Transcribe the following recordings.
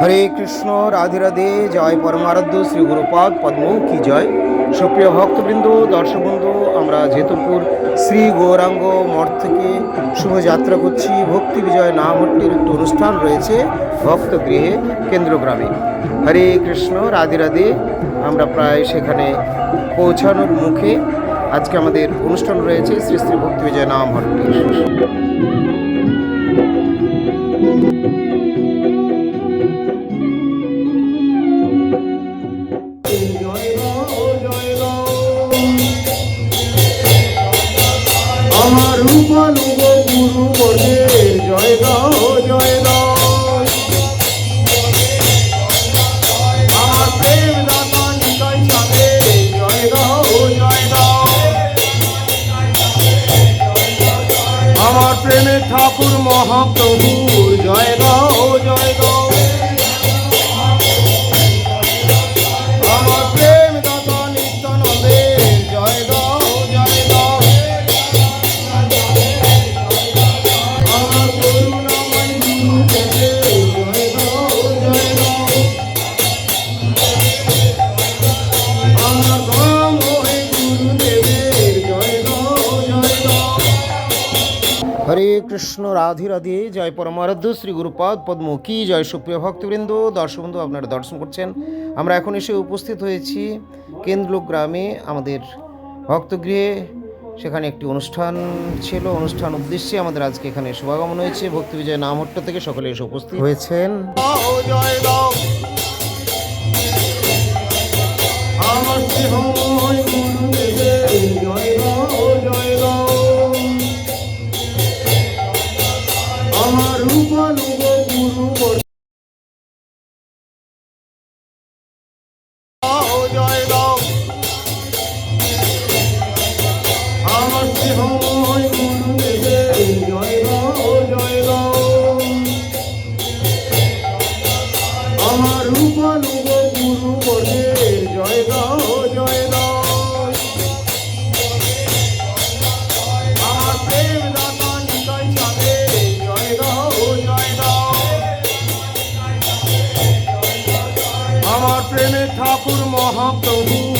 হরে কৃষ্ণ, রাধে রাধে, জয় পরমারাধ্য, শ্রী গুরুপাদ পদ্ম কি জয়। সুপ্রিয় ভক্তবৃন্দ দর্শক বন্ধু আমরা যেতুপুর শ্রী গৌরাঙ্গ মঠ থেকে শুভযাত্রা করছি। ভক্তি বিজয় নামহট্টির একটি অনুষ্ঠান রয়েছে ভক্তগৃহে কেন্দ্রগ্রামে। হরে কৃষ্ণ, রাধে রাধে, আমরা প্রায় সেখানে পৌঁছানোর মুখে আজকে আমাদের অনুষ্ঠান রয়েছে শ্রী শ্রী ভক্তি বিজয় আমার জয় জয় হরে কৃষ্ণ, রাধে রাধে। জয় পরমারাধ্য, শ্রী গুরুপদ পদ্ম কি জয়। সুপ্রিয় ভক্তবৃন্দ দর্শক বন্ধু আপনারা দর্শন করছেন। আমরা এখন এসে উপস্থিত হয়েছি কেন্দ্র গ্রামে আমাদের ভক্তগৃহে। সেখানে একটি অনুষ্ঠান ছিল, অনুষ্ঠান উদ্দেশ্যে আমাদের আজকে এখানে শুভাগমন হয়েছে। ভক্তি বিজয় নামহট্ট থেকে সকলে এসে উপস্থিত হয়েছেন। ঠাকুর মহাপ্রভু।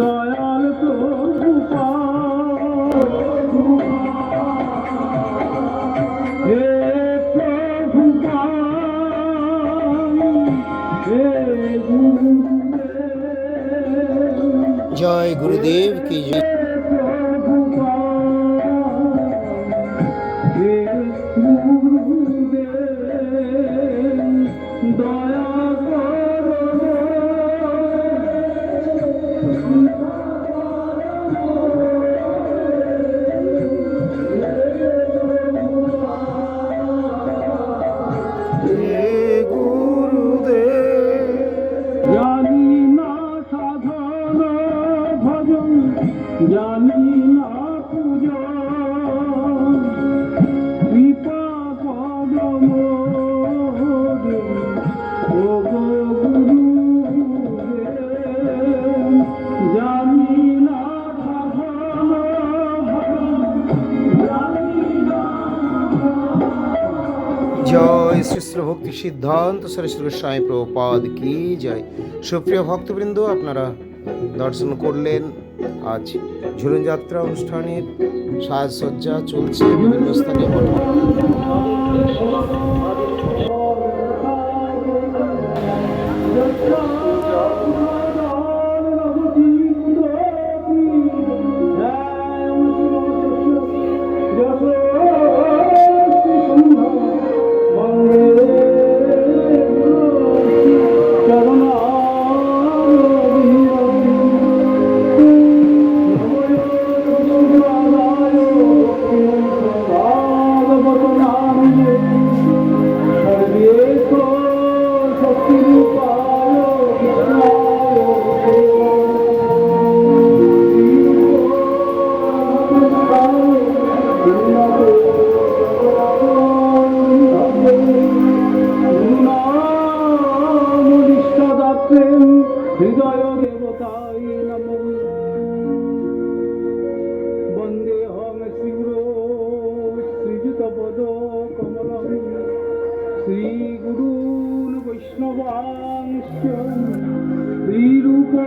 দয়াল প্রভুপা হে গুরুদেব। জয় গুরুদেব কি জয়। দয়া জয় শ্রী শ্রী ভক্তি সিদ্ধান্ত সরেশ্বর গোস্বামী প্রপাদ কি জয়। সুপ্রিয় ভক্তবৃন্দ, আপনারা দর্শন করলেন আজ ঝুলন যাত্রা অনুষ্ঠানের সাজসজ্জা চলছে বিভিন্ন স্থানে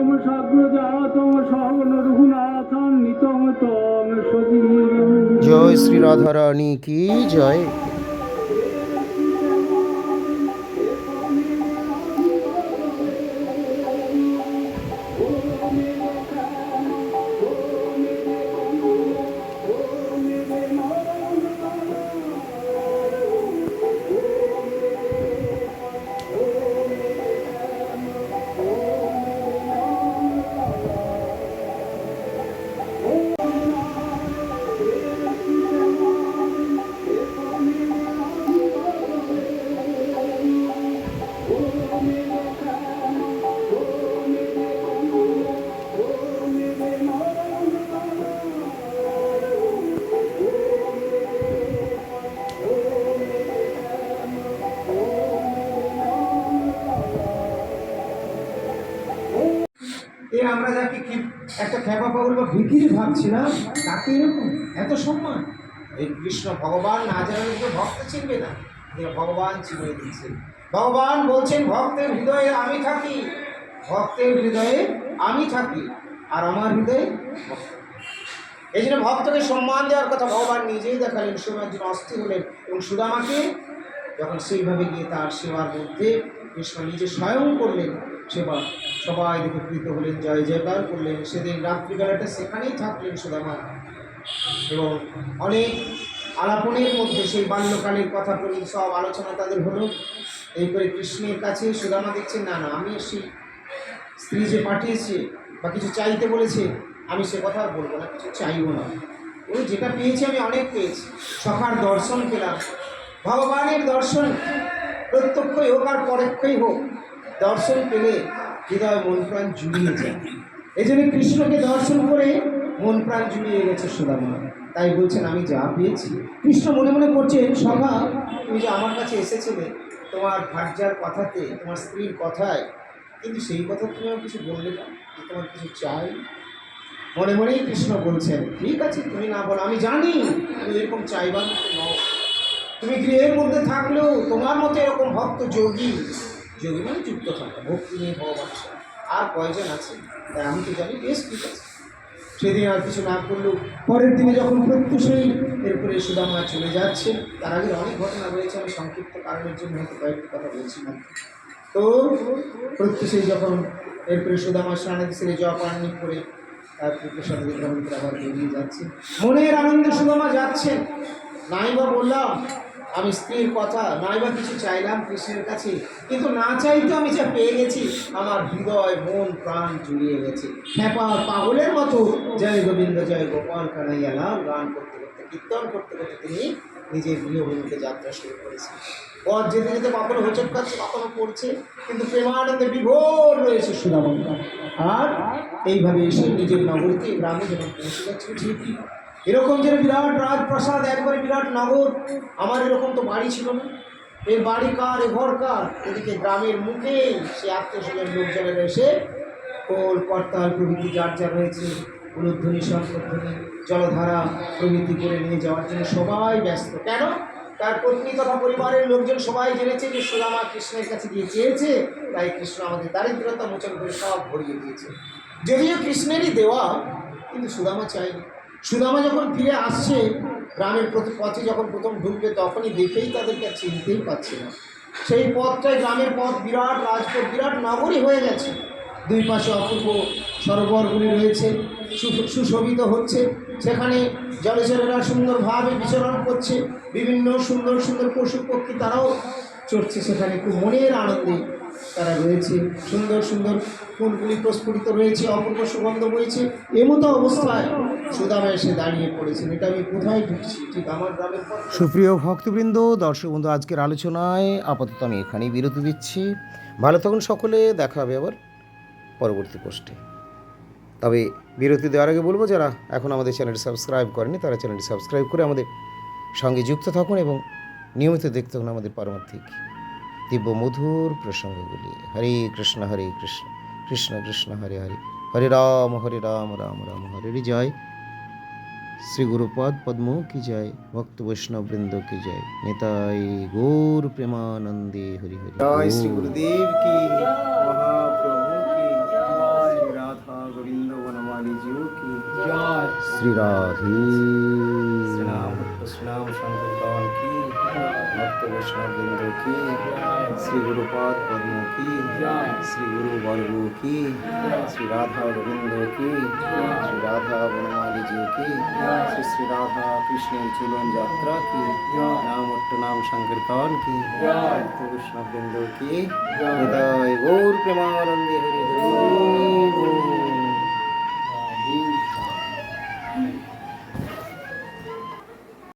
শ্রীরূপম সাগ্রজাতম সহন রঘুনাথান্বিতম তং সজীব। জয় শ্রী রাধারানী কি? জয়। একটা খেপা পাগল বা ভিকিরি ভাবছিলাম তাকে এরকম? এত সম্মান? এই কৃষ্ণ ভগবান না জানালে কেউ ভক্ত চিনবে না। ভগবান চিনিয়ে দিচ্ছে। ভগবান বলছেন, ভক্তের হৃদয়ে আমি থাকি। ভক্তের হৃদয়ে আমি থাকি, আর আমার হৃদয়ে। এই জন্য ভক্তকে সম্মান দেওয়ার কথা ভগবান নিজেই দেখালেন। সেবার জন্য অস্থির হলেন এবং সুদামাকে যখন সেইভাবে গিয়ে তার সেবার মধ্যে কৃষ্ণ নিজে স্বয়ং করলেন সেবা। সবাই দেখে প্রীত হলেন, জয় জয়কার করলেন। সেদিন রাত্রিবেলাটা সেখানেই থাকলেন সুদামা। এবং অনেক আলাপনের মধ্যে সেই বাল্যকালের কথা বলি, সব আলোচনা তাদের হলো। এই করে কৃষ্ণের কাছে সুদামা দেখছেন না না, আমি সেই স্ত্রী যে পাঠিয়েছে বা কিছু চাইতে বলেছে, আমি সে কথা বলব না, কিছু চাইব না। ওই যেটা পেয়েছি আমি অনেক পেয়েছি। সখার দর্শন পেলাম, ভগবানের দর্শন। প্রত্যক্ষই হোক আর পরোক্ষই হোক, দর্শন পেলে হৃদয় মন প্রাণ জুড়িয়ে যায়। এই জন্য কৃষ্ণকে দর্শন করে মন প্রাণ জুড়িয়ে গেছে সুদামা। তাই বলছেন, আমি যা পেয়েছি। কৃষ্ণ মনে মনে করছেন, সভা, তুমি যে আমার কাছে এসেছিলে, তোমার ভার্যার কথাতে, তোমার স্ত্রীর কথায়, কিন্তু সেই কথা তুমি আমার কিছু বললে না যে তোমার কিছু চাই? মনে মনেই কৃষ্ণ বলছেন, ঠিক আছে, তুমি না বলো, আমি জানি তুমি এরকম চাইবার নও তুমি গৃহের মধ্যে থাকলেও তোমার মতো এরকম ভক্ত যোগী যোগী মানে যুক্ত থাকা, ভক্তি নিয়ে ভগবান আর কয়জন আছে? তাই আমি তো জানি, বেশ ঠিক আছে। সেদিন আর কিছু না করলেও পরের দিনে যখন প্রত্যুষেই এরপরে সুদামা চলে যাচ্ছে। তার আগে অনেক ঘটনা রয়েছে, আমি সংক্ষিপ্ত কারণের জন্য হয়তো কয়েকটি কথা বলছি না। তো প্রত্যুষেই যখন এরপরে সুদামা স্নানে জয় পাননি করে, তার পুত্রের সাথে গ্রহণ করে আবার বেরিয়ে যাচ্ছে। মনের আনন্দে সুদামা যাচ্ছেন নাই বা বললাম আমি স্ত্রীর কথা নাই বা কিছু চাইলাম কৃষ্ণের কাছে, কিন্তু না চাইতে আমি যা পেয়ে গেছি, আমার হৃদয়, মন, প্রাণ জুড়িয়ে গেছে। খ্যাপা পাগলের মতো, জয় গোবিন্দ, জয় গোপাল কানাইয়া লাল গান করতে করতে, কীর্তন করতে করতে তিনি নিজের গৃহভূমিতে যাত্রা শুরু করেছেন। পথ যেতে যেতে কখনো হোচট খাচ্ছে কখনো পড়ছে কিন্তু প্রেমানন্দে বিভোর রয়েছে সুদামন্দা আর এইভাবে এসে নিজের নগরীতে গ্রামে যখন পৌঁছে যাচ্ছে ঠিকই এরকম যেন বিরাট রাজপ্রাসাদ, একবারে বিরাট নগর, আমার এরকম তো বাড়ি ছিল না। এর বাড়ি কার, এ ঘর কার? এদিকে গ্রামের মুখে সে আত্মীয়স্বজন লোকজনের এসে কোল, করতাল প্রভৃতি যার যা রয়েছে, উলুধ্বনি শঙ্করধ্বনি জলধারা প্রভৃতি করে নিয়ে যাওয়ার জন্য সবাই ব্যস্ত। কেন? তার পত্নী তথা পরিবারের লোকজন সবাই জেনেছে যে সুদামা কৃষ্ণের কাছে গিয়ে চেয়েছে, তাই কৃষ্ণ আমাদের দারিদ্রতা মোচন করে সব ভরিয়ে দিয়েছে। যদিও কৃষ্ণেরই দেওয়া, কিন্তু সুদামা চাইনি সুদামা যখন ফিরে আসছে, গ্রামের প্রতি পথে যখন প্রথম ঢুকবে, তখনই দেখেই তাদেরকে চিনতেই পারছে না। সেই পথটাই গ্রামের পথ বিরাট, রাজপথ বিরাট, নগরী হয়ে গেছে। দুই পাশে অপূর্ব সরোবরগুলি রয়েছে সুশোভিত হচ্ছে। সেখানে জলচরেরা সুন্দরভাবে বিচরণ করছে। বিভিন্ন সুন্দর সুন্দর পশু পক্ষী তারাও চড়ছে সেখানে। খুব মনের আনন্দে তারা রয়েছে। সুন্দর সুন্দর ফুলগুলি প্রস্ফুটিত রয়েছে, অপূর্ব সুগন্ধ বইছে। এমতো অবস্থায় সুদামা এসে দাঁড়িয়ে পড়েছেন। এটা আমি কোথায় ঢুকছি? ঠিক আমার গ্রামের সুপ্রিয় ভক্তবৃন্দ, দর্শক বন্ধু, আজকের আলোচনায় আপাতত আমি এখানেই বিরতি দিচ্ছি। ভালো থাকুন সকলে, দেখা হবে আবার পরবর্তী পোস্টে। তবে বিরতি দেওয়ার আগে বলব, যারা এখন আমাদের চ্যানেলটি সাবস্ক্রাইব করেনি তারা চ্যানেলটি সাবস্ক্রাইব করে আমাদের সঙ্গে যুক্ত থাকুন এবং নিয়মিত দেখতে থাকুন আমাদের পারমার্থিক দিব্য মধুর প্রসঙ্গগুলি হরে কৃষ্ণ হরে কৃষ্ণ কৃষ্ণ কৃষ্ণ হরে হরে হরে রাম হরে রাম রাম রাম হরে জয় শ্রী গুরুপদ পদ্ম কি যায় ভক্ত বৈষ্ণব বৃন্দ কি যায় নেতাই গৌর প্রেমানন্দে হরি হরি জয় শ্রী। গুরুদেব কি মহাপ্রভু কি জয় শ্রী রাধা গোবিন্দ বনমালী জিউ কি জয় শ্রী রাধে শ্রীনাম শ্রীনাম সংকীর্তন কি ভক্ত বৈষ্ণব বৃন্দ কি শ্রী গুরুপদ পদ্ম কি জয় শ্রী গুরু বর্গ কি শ্রী রাধা গোবিন্দ কি শ্রী রাধা বনমালী জিউ কি শ্রী শ্রী রাধা কৃষ্ণের ঝুলন যাত্রা কি নাম অট্ট নাম সংকীর্তন কি ভক্ত বৈষ্ণব বৃন্দ কি হৃদয় গৌর প্রেমানন্দ